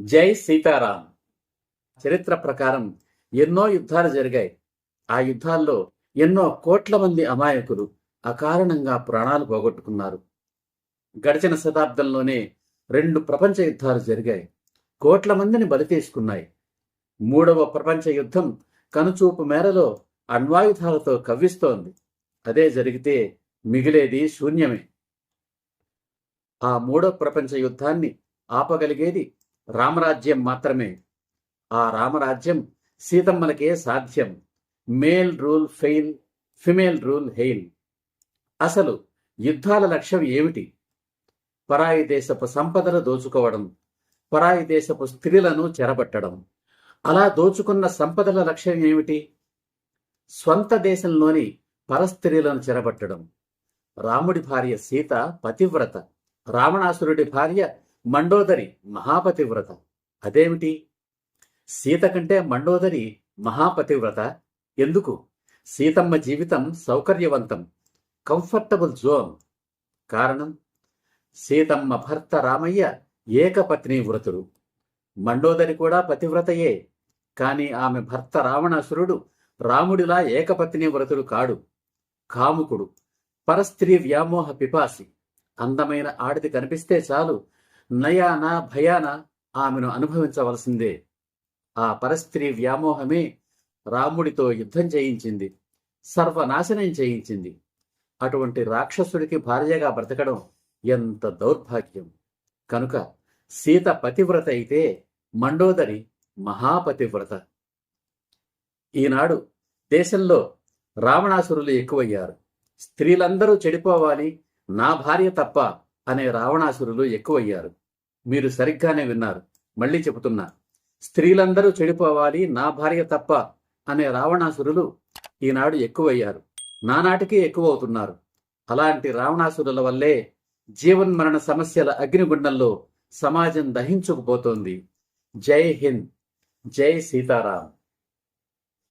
జై సీతారాం. చరిత్ర ప్రకారం ఎన్నో యుద్ధాలు జరిగాయి. ఆ యుద్ధాల్లో ఎన్నో కోట్ల మంది అమాయకులు అకారణంగా ప్రాణాలు పోగొట్టుకున్నారు. గడిచిన శతాబ్దంలోనే రెండు ప్రపంచ యుద్ధాలు జరిగాయి. కోట్ల మందిని బలి తీసుకున్నాయి. మూడవ ప్రపంచ యుద్ధం కనుచూపు మేరలో అణ్వాయుధాలతో కవ్విస్తోంది. అదే జరిగితే మిగిలేది శూన్యమే. ఆ మూడో ప్రపంచ యుద్ధాన్ని ఆపగలిగేది రామరాజ్యం మాత్రమే. ఆ రామరాజ్యం సీతమ్మలకే సాధ్యం. Male rule fail female rule hail. అసలు యుద్ధాల లక్ష్యం ఏమిటి? పరాయి దేశపు సంపదలు దోచుకోవడం పరాయి దేశపు స్త్రీలను చెరబట్టడం. అలా దోచుకున్న సంపదల లక్ష్యం ఏమిటి? స్వంత దేశంలోని పరస్త్రీలను చెరబట్టడం. రాముడి భార్య సీత పతివ్రత రావణాసురుడి భార్య మండోదరి మహాపతివ్రత. అదేమిటి? సీత కంటే మండోదరి మహాపతివ్రత ఎందుకు? సీతమ్మ జీవితం సౌకర్యవంతం కంఫర్టబుల్ జోన్. కారణం? సీతమ్మ భర్త రామయ్య ఏకపత్ని వ్రతుడు. మండోదరి కూడా పతివ్రతయే. కానీ ఆమె భర్త రావణాసురుడు రాముడిలా ఏకపత్ని వ్రతుడు కాడు. కాముకుడు పరస్త్రీ వ్యామోహ పిపాసి. అందమైన ఆడిది కనిపిస్తే చాలు నయాన భయాన ఆమెను అనుభవించవలసిందే. ఆ పరస్త్రీ వ్యామోహమే రాముడితో యుద్ధం చేయించింది సర్వనాశనం చేయించింది. అటువంటి రాక్షసుడికి భార్యగా బ్రతకడం ఎంత దౌర్భాగ్యం. కనుక సీత పతివ్రత అయితే మండోదరి మహాపతివ్రత. ఈనాడు దేశంలో రావణాసురులు ఎక్కువయ్యారు. స్త్రీలందరూ చెడిపోవాలి నా భార్య తప్ప అనే రావణాసురులు ఎక్కువయ్యారు. మీరు సరిగ్గానే విన్నారు. మళ్ళీ చెబుతున్నా స్త్రీలందరూ చెడిపోవాలి నా భార్య తప్ప అనే రావణాసురులు ఈనాడు ఎక్కువయ్యారు. నానాటికి ఎక్కువవుతున్నారు. అలాంటి రావణాసురుల వల్లే జీవన్మరణ సమస్యల అగ్నిగుండంలో సమాజం దహించుకుపోతోంది. జై హింద్. జై సీతారాం.